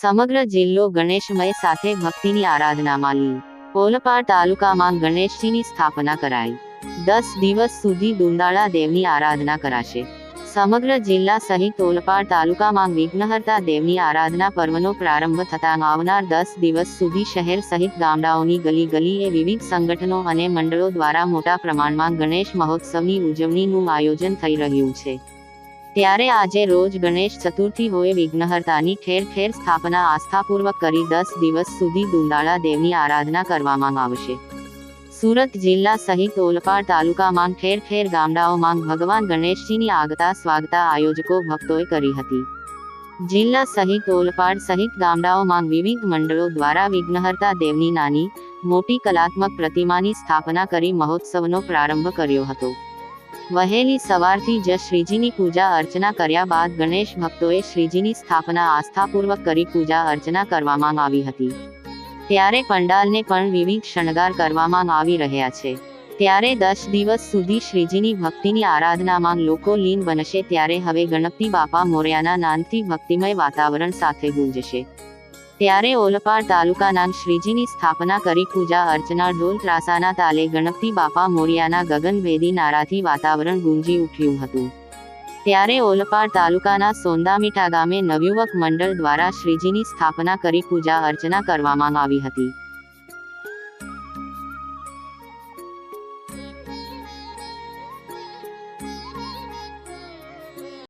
સમગ્ર જિલ્લો ગણેશમય સાથે ભક્તિની આરાધનામાં લીન. ઓલપાડ તાલુકામાં ગણેશજીની સ્થાપના કરાઈ. દસ દિવસ સુધી દુંદાળા દેવની આરાધના કરાશે. સમગ્ર જિલ્લા સહિત ઓલપાડ તાલુકામાં વિઘ્નહર્તા દેવની આરાધના પર્વનો પ્રારંભ થતાં આવનાર દસ દિવસ સુધી શહેર સહિત ગામડાઓની ગલી ગલીએ વિવિધ સંગઠનો અને મંડળો દ્વારા મોટા પ્રમાણમાં ગણેશ મહોત્સવની ઉજવણીનું આયોજન થઈ રહ્યું છે. ત્યારે આજે રોજ ગણેશ ચતુર્થી હોય વિઘ્નહર્તાની ઠેર ઠેર સ્થાપના આસ્થાપૂર્વક કરી દસ દિવસ સુધી દુંદાળા દેવની આરાધના કરવામાં આવશે. સુરત જિલ્લા સહિત ઓલપાડ તાલુકામાં ઠેર ઠેર ગામડાઓમાં ભગવાન ગણેશજીની આગતા સ્વાગતા આયોજકો ભક્તોએ કરી હતી. જિલ્લા સહિત ઓલપાડ સહિત ગામડાઓમાં વિવિધ મંડળો દ્વારા વિઘ્નહર્તા દેવની નાની, મોટી કલાત્મક પ્રતિમાની સ્થાપના કરી મહોત્સવનો પ્રારંભ કર્યો હતો. વહેલી સવારથી જ શ્રીજીની પૂજા અર્ચના કર્યા બાદ ગણેશ ભક્તોએ શ્રીજીની સ્થાપના આસ્થાપૂર્વક કરી પૂજા અર્ચના કરવામાં આવી હતી. ત્યારે પંડાલને પણ વિવિધ શણગાર કરવામાં આવી રહ્યા છે. ત્યારે દસ દિવસ સુધી શ્રીજીની ભક્તિની આરાધનામાં લોકો લીન બનશે ત્યારે હવે ગણપતિ બાપા મોર્યાના નાનથી ભક્તિમય વાતાવરણ સાથે ગુંજશે. ત્યારે ઓલપાડ તાલુકાના શ્રીજીની સ્થાપના કરી પૂજા અર્ચના ઢોલ ત્રાસાના તાલે ગણપતિ બાપા મોરિયાના ગગનભેદી નારાથી વાતાવરણ ગુંજી ઉઠ્યું હતું. ત્યારે ઓલપાડ તાલુકાના સોંદામીઠા ગામે નવયુવક મંડળ દ્વારા શ્રીજીની સ્થાપના કરી પૂજા અર્ચના કરવામાં આવી હતી.